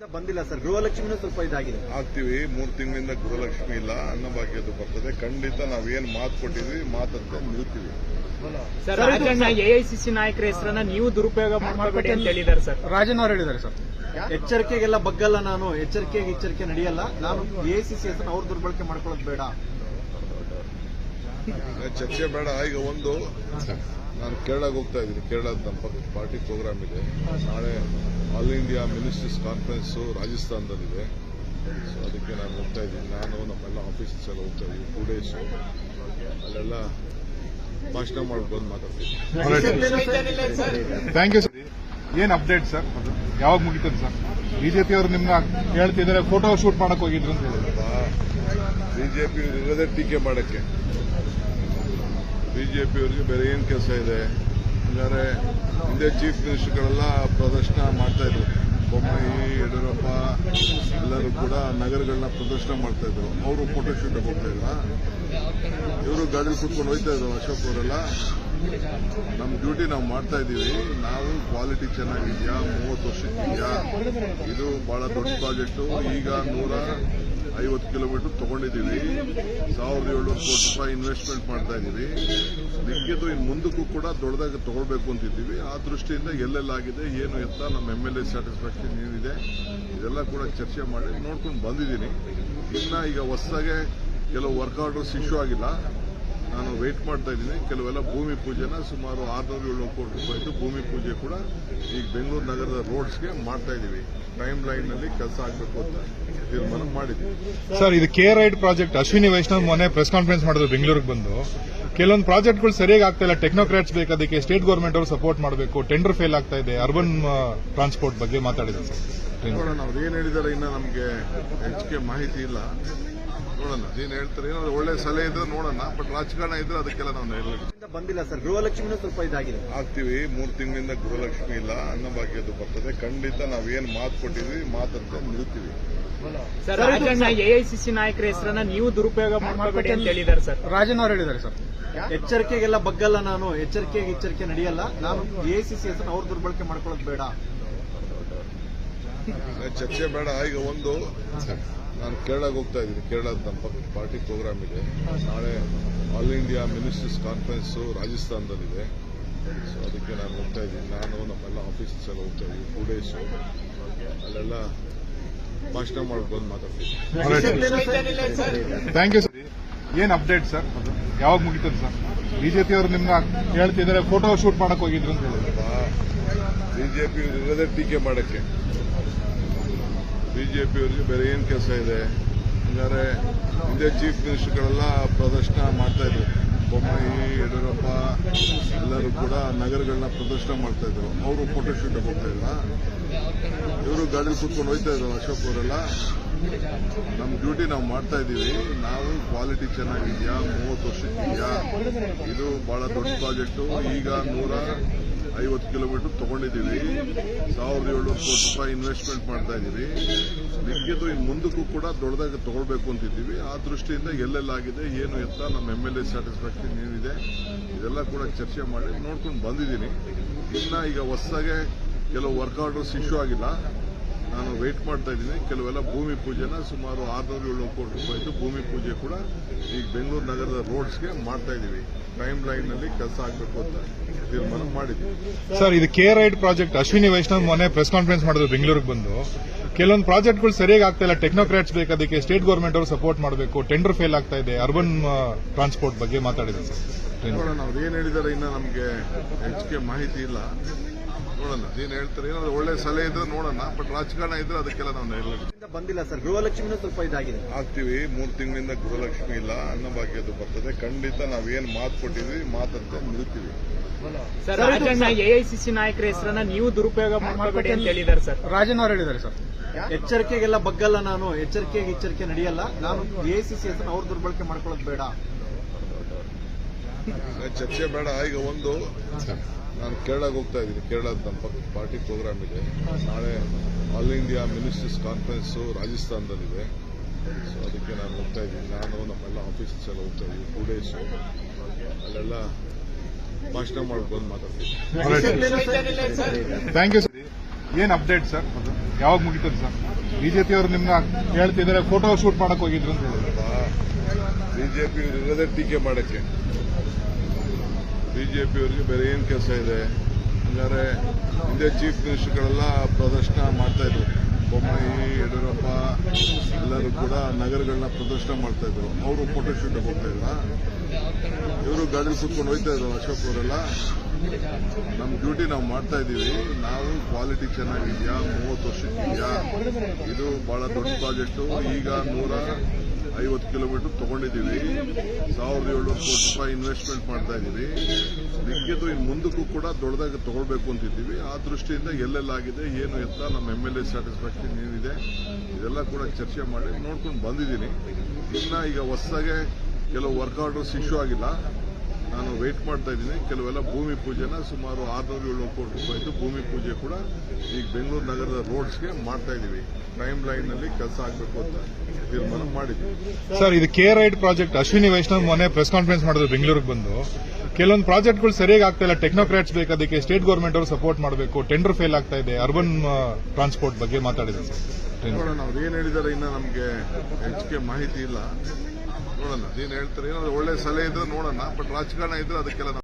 ಬಂದಿಲ್ಲ ಸರ್. ಗೃಹಲಕ್ಷ್ಮಿನೂ ಸ್ವಲ್ಪ ಇದಾಗಿದೆ. ಆಗ್ತೀವಿ. ಮೂರು ತಿಂಗಳಿಂದ ಗೃಹಲಕ್ಷ್ಮಿ ಇಲ್ಲ. ಅನ್ನಭಾಗ್ಯದ್ದು ಬರ್ತದೆ. ಖಂಡಿತ ನಾವೇನ್ ಮಾತು ಕೊಟ್ಟಿದ್ವಿ ಮಾತಂತೆ ನಿಲ್ತೀವಿ. ಸರ್ ರಾಜಣ್ಣ ಎಐಸಿಸಿ ನಾಯಕರ ಹೆಸರನ್ನ ನೀವು ದುರುಪಯೋಗ ಮಾಡ್ಕೋಬೇಡಿ ಅಂತ ಹೇಳಿದ್ದಾರೆ ಸರ್. ರಾಜನ್ ಅವರು ಹೇಳಿದ್ದಾರೆ ಸರ್. ಎಚ್ಚರಿಕೆಗೆಲ್ಲ ಬಗ್ಗಲ್ಲ ನಾನು. ಎಚ್ಚರಿಕೆಗೆ ಎಚ್ಚರಿಕೆ ನಡೆಯಲ್ಲ. ನಾನು ಎಐಸಿಸಿ ಹೆಸರು ಅವ್ರು ದುರ್ಬಳಕೆ ಮಾಡ್ಕೊಳ್ಳೋದು ಬೇಡ. ಚರ್ಚೆ ಬೇಡ, ಈಗ ಒಂದು. ನಾನು ಕೇರಳಕ್ಕೆ ಹೋಗ್ತಾ ಇದ್ದೀನಿ. ಕೇರಳದ ನಮ್ಮ ಪಾರ್ಟಿ ಪ್ರೋಗ್ರಾಮ್ ಇದೆ. ನಾಳೆ ಆಲ್ ಇಂಡಿಯಾ ಮಿನಿಸ್ಟರ್ಸ್ ಕಾನ್ಫರೆನ್ಸ್ ರಾಜಸ್ಥಾನದಲ್ಲಿದೆ. ಸೊ ಅದಕ್ಕೆ ನಾನು ಹೋಗ್ತಾ ಇದ್ದೀನಿ. ನಾನು, ನಮ್ಮೆಲ್ಲ ಆಫೀಸಸ್ ಎಲ್ಲ ಹೋಗ್ತಾ ಇದ್ದೀನಿ. ಟೂ ಡೇಸ್ ಅಲ್ಲೆಲ್ಲ ಭಾಷಣ ಮಾಡಿ ಬಂದು ಮಾತಾಡ್ತೀನಿ. ಥ್ಯಾಂಕ್ ಯು ಸರ್ ಏನ್ ಅಪ್ಡೇಟ್ ಸರ್ ಯಾವಾಗ ಮುಗಿತದೆ ಸರ್ ಬಿಜೆಪಿ ಅವರು ನಿಮ್ನ ಹೇಳ್ತಿದ್ದಾರೆ ಫೋಟೋ ಶೂಟ್ ಮಾಡಕ್ ಹೋಗಿದ್ರು ಅಂತ ಹೇಳಿದ್ರು. ಬಿಜೆಪಿ ಇರೋದೇ ಟೀಕೆ ಮಾಡಕ್ಕೆ. ಬಿಜೆಪಿಯವರಿಗೆ ಬೇರೆ ಏನು ಕೆಲಸ ಇದೆ? ಅಂದರೆ ಹಿಂದೆ ಚೀಫ್ ಮಿನಿಸ್ಟರ್ಗಳೆಲ್ಲ ಪ್ರದರ್ಶನ ಮಾಡ್ತಾ ಇದ್ರು. ಬೊಮ್ಮಾಯಿ, ಯಡಿಯೂರಪ್ಪ ಎಲ್ಲರೂ ಕೂಡ ನಗರಗಳನ್ನ ಪ್ರದರ್ಶನ ಮಾಡ್ತಾ ಇದ್ರು. ಅವರು ಫೋಟೋ ಶೂಟ್ ಹೋಗ್ತಾ ಇದ್ರ? ಇವರು ಗಾಡಿ ಕೂತ್ಕೊಂಡು ಹೋಯ್ತಾ ಇದ್ರು ಅಶೋಕ್ ಅವರೆಲ್ಲ. ನಮ್ಮ ಡ್ಯೂಟಿ ನಾವು ಮಾಡ್ತಾ ಇದ್ದೀವಿ ನಾವು ಕ್ವಾಲಿಟಿ ಚೆನ್ನಾಗಿದೆಯಾ? ಮೂವತ್ತು ವರ್ಷಕ್ಕಿದೆಯಾ ಇದು ಬಹಳ ದೊಡ್ಡ ಪ್ರಾಜೆಕ್ಟು. ಈಗ ನೂರ ಐವತ್ತು ಕಿಲೋಮೀಟರ್ ತಗೊಂಡಿದ್ದೀವಿ. ಸಾವಿರದ ಏಳ್ನೂರು ಕೋಟಿ ರೂಪಾಯಿ ಇನ್ವೆಸ್ಟ್ಮೆಂಟ್ ಮಾಡ್ತಾ ಇದ್ದೀವಿ ಮಿಕ್ಕಿದ್ದು ಇನ್ನು ಮುಂದಕ್ಕೂ ಕೂಡ ದೊಡ್ಡದಾಗಿ ತಗೊಳ್ಬೇಕು ಅಂತಿದ್ದೀವಿ. ಆ ದೃಷ್ಟಿಯಿಂದ ಎಲ್ಲೆಲ್ಲಾಗಿದೆ, ಏನು ಎತ್ತ ನಮ್ಮ ಎಂ ಎಲ್ ಎ ಸ್ಯಾಟಿಸ್ಫ್ಯಾಕ್ಷನ್ ಏನಿದೆ, ಇದೆಲ್ಲ ಕೂಡ ಚರ್ಚೆ ಮಾಡಿ ನೋಡ್ಕೊಂಡು ಬಂದಿದ್ದೀನಿ. ಇನ್ನು ಈಗ ಹೊಸದಾಗೆ ಕೆಲವು ವರ್ಕ್ ಆರ್ಡರ್ಸ್ ಇಶ್ಯೂ ಆಗಿಲ್ಲ. ನಾನು ವೇಟ್ ಮಾಡ್ತಾ ಇದ್ದೀನಿ. ಕೆಲವೆಲ್ಲ ಭೂಮಿ ಪೂಜೆನ ಸುಮಾರು ಆರ್ನೂರು ಏಳ್ನೂರು ಕೋಟಿ ರೂಪಾಯಿದ್ದು ಭೂಮಿ ಪೂಜೆ ಕೂಡ ಈಗ ಬೆಂಗಳೂರು ನಗರದ ರೋಡ್ಸ್ಗೆ ಮಾಡ್ತಾ ಇದ್ದೀವಿ. ಟೈಮ್ ಲೈನ್ನಲ್ಲಿ ಕೆಲಸ ಆಗಬೇಕು ಅಂತ ತೀರ್ಮಾನ ಮಾಡಿದ್ದೀವಿ. ಸರ್ ಇದು K ride project Ashwini Vaishnav ಮೊನ್ನೆ ಪ್ರೆಸ್ ಕಾನ್ಫರೆನ್ಸ್ ಮಾಡಿದ್ರು ಬೆಂಗಳೂರಿಗೆ ಬಂದು. ಕೆಲವೊಂದು ಪ್ರಾಜೆಕ್ಟ್ಗಳು ಸರಿಯಾಗಿ ಆಗ್ತಾ ಇಲ್ಲ. ಟೆಕ್ನೋಕ್ರಾಟ್ಸ್ ಬೇಕು ಅದಕ್ಕೆ ಸ್ಟೇಟ್ ಗೌರ್ಮೆಂಟ್ ಅವರು ಸಪೋರ್ಟ್ ಮಾಡಬೇಕು. ಟೆಂಡರ್ ಫೇಲ್ ಆಗ್ತಾ ಇದೆ. ಅರ್ಬನ್ ಟ್ರಾನ್ಸ್ಪೋರ್ಟ್ ಬಗ್ಗೆ ಮಾತಾಡಿದ್ರು ಸರ್. ನೋಡೋಣ ಅವ್ರು ಏನ್ ಹೇಳಿದಾರೆ ಇನ್ನ ನಮಗೆ ಹೆಚ್ಚಿಗೆ ಮಾಹಿತಿ ಇಲ್ಲ. ನೋಡೋಣ. ನೀನ್ ಹೇಳ್ತಾರೆ ಏನಾದ್ರು ಒಳ್ಳೆ ಸಲಹೆ ಇದ್ರೆ ನೋಡೋಣ ಬಟ್ ರಾಜಕಾರಣ ಇದ್ರೆ ಅದಕ್ಕೆಲ್ಲ ನಾವು ಹೇಳಬೇಕು. ಬಂದಿಲ್ಲ ಸರ್ ಗೃಹಲಕ್ಷ್ಮಿನೂ ಸ್ವಲ್ಪ ಇದಾಗಿದೆ. ಆಗ್ತೀವಿ ಮೂರು ತಿಂಗಳಿಂದ ಗೃಹಲಕ್ಷ್ಮಿ ಇಲ್ಲ ಅನ್ನಭಾಗ್ಯದ್ದು ಬರ್ತದೆ. ಖಂಡಿತ ನಾವೇನ್ ಮಾತು ಕೊಟ್ಟಿದ್ವಿ ಮಾತಂತೆ ನಿಲ್ತೀವಿ. ಸರ್ ರಾಜಣ್ಣ ಎಐಸಿಸಿ ನಾಯಕರ ಹೆಸರನ್ನ ನೀವು ದುರುಪಯೋಗ ಮಾಡ್ಕೋಬೇಡಿ ಅಂತ ಹೇಳಿದ್ದಾರೆ ಸರ್. ರಾಜನ್ ಅವರು ಹೇಳಿದ್ದಾರೆ ಸರ್. ಎಚ್ಚರಿಕೆಗೆಲ್ಲ ಬಗ್ಗಲ್ಲ ನಾನು ಎಚ್ಚರಿಕೆಗೆ ಎಚ್ಚರಿಕೆ ನಡೆಯಲ್ಲ. ನಾನು ಎಐಸಿಸಿ ಹೆಸರು ಅವ್ರು ದುರ್ಬಳಕೆ ಮಾಡ್ಕೊಳ್ಳೋದು ಬೇಡ. ಚರ್ಚೆ ಬೇಡ ಈಗ ಒಂದು. ನಾನು ಕೇರಳಕ್ಕೆ ಹೋಗ್ತಾ ಇದ್ದೀನಿ. ಕೇರಳದ ನಮ್ಮ ಪಾರ್ಟಿ ಪ್ರೋಗ್ರಾಮ್ ಇದೆ. ನಾಳೆ ಆಲ್ ಇಂಡಿಯಾ ಮಿನಿಸ್ಟರ್ಸ್ ಕಾನ್ಫರೆನ್ಸ್ ರಾಜಸ್ಥಾನದಲ್ಲಿದೆ. ಸೊ ಅದಕ್ಕೆ ನಾನು ಹೋಗ್ತಾ ಇದ್ದೀನಿ. ನಾನು ನಮ್ಮೆಲ್ಲ ಆಫೀಸರ್ಸ್ ಎಲ್ಲ ಹೋಗ್ತಾ ಇದ್ದೀವಿ ಟೂ ಡೇಸ್ ಅಲ್ಲೆಲ್ಲ ಭಾಷಣ ಮಾಡಿ ಬಂದು ಮಾತಾಡ್ತೀನಿ. ಥ್ಯಾಂಕ್ ಯು ಸರ್ ಏನ್ ಅಪ್ಡೇಟ್ ಸರ್ ಅದು ಯಾವಾಗ ಮುಗಿತದೆ ಸರ್ ಬಿಜೆಪಿ ಅವರು ನಿಮ್ನ ಹೇಳ್ತಿದ್ದಾರೆ ಫೋಟೋ ಶೂಟ್ ಮಾಡಕ್ ಹೋಗಿದ್ರು ಅಂತ ಹೇಳಿದ್ರು. ಬಿಜೆಪಿ ಇರೋದೇ ಟೀಕೆ ಮಾಡಕ್ಕೆ. ಬಿಜೆಪಿಯವರಿಗೆ ಬೇರೆ ಏನು ಕೆಲಸ ಇದೆ? ಹಂಗಾರೆ ಹಿಂದೆ ಚೀಫ್ ಮಿನಿಸ್ಟರ್ಗಳೆಲ್ಲ ಪ್ರದರ್ಶನ ಮಾಡ್ತಾ ಇದ್ರು. ಬೊಮ್ಮಾಯಿ, ಯಡಿಯೂರಪ್ಪ ಎಲ್ಲರೂ ಕೂಡ ನಗರಗಳನ್ನ ಪ್ರದರ್ಶನ ಮಾಡ್ತಾ ಇದ್ರು. ಅವರು ಫೋಟೋ ಶೂಟ್ ಹೋಗ್ತಾ ಇಲ್ಲ ಇವರು ಗಾಡಿ ಕೂತ್ಕೊಂಡು ಹೋಗ್ತಾ ಇದ್ರು ಅಶೋಕ್ ಅವರೆಲ್ಲ. ನಮ್ಮ ಡ್ಯೂಟಿ ನಾವು ಮಾಡ್ತಾ ಇದ್ದೀವಿ ನಾವು ಕ್ವಾಲಿಟಿ ಚೆನ್ನಾಗಿದೆಯಾ? ಮೂವತ್ತು ವರ್ಷಕ್ಕಿದ್ಯಾ ಇದು ಬಹಳ ದೊಡ್ಡ ಪ್ರಾಜೆಕ್ಟು ಈಗ ನೂರ ಐವತ್ತು ಕಿಲೋಮೀಟರ್ ತಗೊಂಡಿದ್ದೀವಿ. ಸಾವಿರದ ಏಳ್ನೂರು ಕೋಟಿ ರೂಪಾಯಿ ಇನ್ವೆಸ್ಟ್ಮೆಂಟ್ ಮಾಡ್ತಾ ಇದ್ದೀವಿ. ಮಿಕ್ಕಿದ್ದು ಇನ್ನು ಮುಂದಕ್ಕೂ ಕೂಡ ದೊಡ್ಡದಾಗಿ ತಗೊಳ್ಬೇಕು ಅಂತಿದ್ದೀವಿ. ಆ ದೃಷ್ಟಿಯಿಂದ ಎಲ್ಲೆಲ್ಲಾಗಿದೆ, ಏನು ಎತ್ತ, ನಮ್ಮ ಎಂ ಎಲ್ ಎ ಸ್ಯಾಟಿಸ್ಫ್ಯಾಕ್ಷನ್ ಏನಿದೆ, ಇದೆಲ್ಲ ಕೂಡ ಚರ್ಚೆ ಮಾಡಿ ನೋಡ್ಕೊಂಡು ಬಂದಿದ್ದೀನಿ. ಇನ್ನು ಈಗ ಹೊಸದಾಗೆ ಕೆಲವು ವರ್ಕ್ ಆರ್ಡರ್ಸ್ ಇಶ್ಯೂ ಆಗಿಲ್ಲ. ನಾನು ವೇಟ್ ಮಾಡ್ತಾ ಇದ್ದೀನಿ. ಕೆಲವೆಲ್ಲ ಭೂಮಿ ಪೂಜೆನ ಸುಮಾರು ಆರ್ನೂರು ಏಳ್ನೂರು ಕೋಟಿ ರೂಪಾಯಿದು ಭೂಮಿ ಪೂಜೆ ಕೂಡ ಈಗ ಬೆಂಗಳೂರು ನಗರದ ರೋಡ್ಸ್ಗೆ ಮಾಡ್ತಾ ಇದ್ದೀವಿ. ಟೈಮ್ ಲೈನ್ನಲ್ಲಿ ಕೆಲಸ ಆಗಬೇಕು ಅಂತ ತೀರ್ಮಾನ ಮಾಡಿದ್ದೀವಿ. ಸರ್ ಇದು K ride project Ashwini Vaishnav ಮೊನ್ನೆ ಪ್ರೆಸ್ ಕಾನ್ಫರೆನ್ಸ್ ಮಾಡಿದ್ರು ಬೆಂಗಳೂರಿಗೆ ಬಂದು. ಕೆಲವೊಂದು ಪ್ರಾಜೆಕ್ಟ್ಗಳು ಸರಿಯಾಗಿ ಆಗ್ತಾ ಇಲ್ಲ. ಟೆಕ್ನೋಕ್ರಾಟ್ಸ್ ಬೇಕು ಅದಕ್ಕೆ ಸ್ಟೇಟ್ ಗೌರ್ಮೆಂಟ್ ಅವರು ಸಪೋರ್ಟ್ ಮಾಡಬೇಕು. ಟೆಂಡರ್ ಫೇಲ್ ಆಗ್ತಾ ಇದೆ. ಅರ್ಬನ್ ಟ್ರಾನ್ಸ್ಪೋರ್ಟ್ ಬಗ್ಗೆ ಮಾತಾಡಿದ್ರು ಸರ್ ನೋಡೋಣ ಅವ್ರು ಏನ್ ಹೇಳಿದ್ದಾರೆ ಇನ್ನ ನಮಗೆ ಹೆಚ್ಚಿಗೆ ಮಾಹಿತಿ ಇಲ್ಲ. ನೋಡೋಣ. ಏನ್ ಹೇಳ್ತಾರೆ ಏನಾದ್ರು ಒಳ್ಳೆ ಸಲಹೆ ಇದ್ರೆ ನೋಡೋಣ ಬಟ್ ರಾಜಕಾರಣ ಇದ್ರೆ ಅದಕ್ಕೆಲ್ಲ ನಾವು ಬಂದಿಲ್ಲ ಸರ್. ಗೃಹಲಕ್ಷ್ಮಿನೂ ಸ್ವಲ್ಪ ಇದಾಗಿದೆ. ಆಗ್ತೀವಿ ಮೂರು ತಿಂಗಳಿಂದ ಗೃಹಲಕ್ಷ್ಮಿ ಇಲ್ಲ ಅನ್ನಭಾಗ್ಯದ್ದು ಬರ್ತದೆ. ಖಂಡಿತ ನಾವೇನ್ ಮಾತು ಕೊಟ್ಟಿದ್ವಿ ಮಾತಂತೆ ನಿಲ್ತೀವಿ. ಸರ್ ರಾಜಣ್ಣ ಎಐಸಿಸಿ ನಾಯಕರ ಹೆಸರನ್ನ ನೀವು ದುರುಪಯೋಗ ಮಾಡಬೇಡಿ ಅಂತ ಹೇಳಿದ್ದಾರೆ ಸರ್. ರಾಜನ್ ಅವರು ಹೇಳಿದ್ದಾರೆ ಸರ್. ಎಚ್ಚರಿಕೆಗೆಲ್ಲ ಬಗ್ಗಲ್ಲ ನಾನು ಎಚ್ಚರಿಕೆಗೆ ಎಚ್ಚರಿಕೆ ನಡೆಯಲ್ಲ. ನಾನು ಎಐಸಿಸಿ ಹೆಸರು ಅವ್ರ ದುರ್ಬಳಕೆ ಮಾಡ್ಕೊಳ್ಳೋದು ಬೇಡ. ಚರ್ಚೆ ಬೇಡ ಈಗ ಒಂದು ನಾನು ಕೇರಳಕ್ಕೆ ಹೋಗ್ತಾ ಇದ್ದೀನಿ. ಕೇರಳದ ನಮ್ಮ ಪಕ್ಕ ಪಾರ್ಟಿ ಪ್ರೋಗ್ರಾಮ್ ಇದೆ. ನಾಳೆ ಆಲ್ ಇಂಡಿಯಾ ಮಿನಿಸ್ಟರ್ಸ್ ಕಾನ್ಫರೆನ್ಸ್ ರಾಜಸ್ಥಾನದಲ್ಲಿದೆ. ಸೊ ಅದಕ್ಕೆ ನಾನು ಹೋಗ್ತಾ ಇದ್ದೀನಿ. ನಾನು ನಮ್ಮೆಲ್ಲ ಆಫೀಸರ್ಸ್ ಎಲ್ಲ ಹೋಗ್ತಾ ಇದ್ದೀವಿ. ಟೂ ಡೇಸು ಅಲ್ಲೆಲ್ಲ ಭಾಷಣ ಮಾಡಿ ಬಂದು ಮಾತಾಡ್ತೀನಿ. ಥ್ಯಾಂಕ್ ಯು ಸರ್ ಏನ್ ಅಪ್ಡೇಟ್ ಸರ್ ಯಾವಾಗ ಮುಗಿತದೆ ಸರ್ ಬಿಜೆಪಿ ಅವರು ನಿಮ್ನ ಹೇಳ್ತಿದ್ದಾರೆ ಫೋಟೋ ಶೂಟ್ ಮಾಡಕ್ ಹೋಗಿದ್ರು ಅಂತ ಬಿಜೆಪಿ ಇರೋದೇ ಟೀಕೆ ಮಾಡಕ್ಕೆ. ಬಿಜೆಪಿ ಅವರಿಗೆ ಬೇರೆ ಏನು ಕೆಲಸ ಇದೆ? ಹಂಗಾರೆ ಹಿಂದೆ ಚೀಫ್ ಮಿನಿಸ್ಟರ್ಗಳೆಲ್ಲ ಪ್ರದರ್ಶನ ಮಾಡ್ತಾ ಇದ್ರು. ಬೊಮ್ಮಾಯಿ, ಯಡಿಯೂರಪ್ಪ ಎಲ್ಲರೂ ಕೂಡ ನಗರಗಳನ್ನ ಪ್ರದರ್ಶನ ಮಾಡ್ತಾ ಇದ್ರು. ಅವರು ಫೋಟೋ ಶೂಟ್ ಹೋಗ್ತಾ ಇದ್ರ? ಇವರು ಗಾಡಿ ಸುತ್ಕೊಂಡು ಹೋಯ್ತಾ ಇದ್ರು ಅಶೋಕ್ ಅವರೆಲ್ಲ. ನಮ್ಮ ಡ್ಯೂಟಿ ನಾವು ಮಾಡ್ತಾ ಇದ್ದೀವಿ. ನಾವು ಕ್ವಾಲಿಟಿ ಚೆನ್ನಾಗಿದೆಯಾ? ಮೂವತ್ತು ವರ್ಷಕ್ಕಿದೆಯಾ ಇದು ಬಹಳ ದೊಡ್ಡ ಪ್ರಾಜೆಕ್ಟು ಈಗ ನೂರ ಐವತ್ತು ಕಿಲೋಮೀಟರ್ ತಗೊಂಡಿದ್ದೀವಿ. ಸಾವಿರದ ಏಳ್ನೂರು ಕೋಟಿ ರೂಪಾಯಿ ಇನ್ವೆಸ್ಟ್ಮೆಂಟ್ ಮಾಡ್ತಾ ಇದ್ದೀವಿ. ಮಿಕ್ಕಿದ್ದು ಇನ್ನು ಮುಂದಕ್ಕೂ ಕೂಡ ದೊಡ್ಡದಾಗಿ ತಗೊಳ್ಬೇಕು ಅಂತಿದ್ದೀವಿ. ಆ ದೃಷ್ಟಿಯಿಂದ ಎಲ್ಲೆಲ್ಲಾಗಿದೆ ಏನು ಎತ್ತ, ನಮ್ಮ ಎಂ ಎಲ್ ಎ ಸ್ಯಾಟಿಸ್ಫ್ಯಾಕ್ಷನ್ ಏನಿದೆ, ಇದೆಲ್ಲ ಕೂಡ ಚರ್ಚೆ ಮಾಡಿ ನೋಡ್ಕೊಂಡು ಬಂದಿದ್ದೀನಿ. ಇನ್ನು ಈಗ ಹೊಸದಾಗೆ ಕೆಲವು ವರ್ಕ್ ಆರ್ಡರ್ಸ್ ಇಶ್ಯೂ ಆಗಿಲ್ಲ. ನಾನು ವೇಟ್ ಮಾಡ್ತಾ ಇದ್ದೀನಿ. ಕೆಲವೆಲ್ಲ ಭೂಮಿ ಪೂಜೆನ ಸುಮಾರು ಆರ್ನೂರು ಏಳ್ನೂರು ಕೋಟಿ ರೂಪಾಯಿದು ಭೂಮಿ ಪೂಜೆ ಕೂಡ ಈಗ ಬೆಂಗಳೂರು ನಗರದ ರೋಡ್ಸ್ಗೆ ಮಾಡ್ತಾ ಇದ್ದೀವಿ. ಟೈಮ್ ಲೈನ್ನಲ್ಲಿ ಕೆಲಸ ಆಗಬೇಕು ಅಂತ ತೀರ್ಮಾನ ಮಾಡಿದ್ವಿ ಸರ್ ಇದು K ride project Ashwini Vaishnaw ಮೊನ್ನೆ ಪ್ರೆಸ್ ಕಾನ್ಫರೆನ್ಸ್ ಮಾಡಿದ್ರು ಬೆಂಗಳೂರಿಗೆ ಬಂದು. ಕೆಲವೊಂದು ಪ್ರಾಜೆಕ್ಟ್ಗಳು ಸರಿಯಾಗಿ ಆಗ್ತಾ ಇಲ್ಲ. ಟೆಕ್ನೋಕ್ರಾಟ್ಸ್ ಬೇಕು ಅದಕ್ಕೆ ಸ್ಟೇಟ್ ಗೌರ್ಮೆಂಟ್ ಅವರು ಸಪೋರ್ಟ್ ಮಾಡಬೇಕು. ಟೆಂಡರ್ ಫೇಲ್ ಆಗ್ತಾ ಇದೆ. ಅರ್ಬನ್ ಟ್ರಾನ್ಸ್ಪೋರ್ಟ್ ಬಗ್ಗೆ ಮಾತಾಡಿದ್ರು ಸರ್. ನೋಡೋಣ ಅವ್ರು ಏನ್ ಹೇಳಿದಾರೆ ಇನ್ನ ನಮ್ಗೆ ಹೆಚ್ಚಿಗೆ ಮಾಹಿತಿ ಇಲ್ಲ. ನೋಡೋಣ. ಅದೇನ್ ಹೇಳ್ತಾರೆ ಏನಾದ್ರು ಒಳ್ಳೆ ಸಲಹೆ ಇದ್ರೆ ನೋಡೋಣ ಬಟ್ ರಾಜಕಾರಣ ಇದ್ರೆ ಅದಕ್ಕೆಲ್ಲ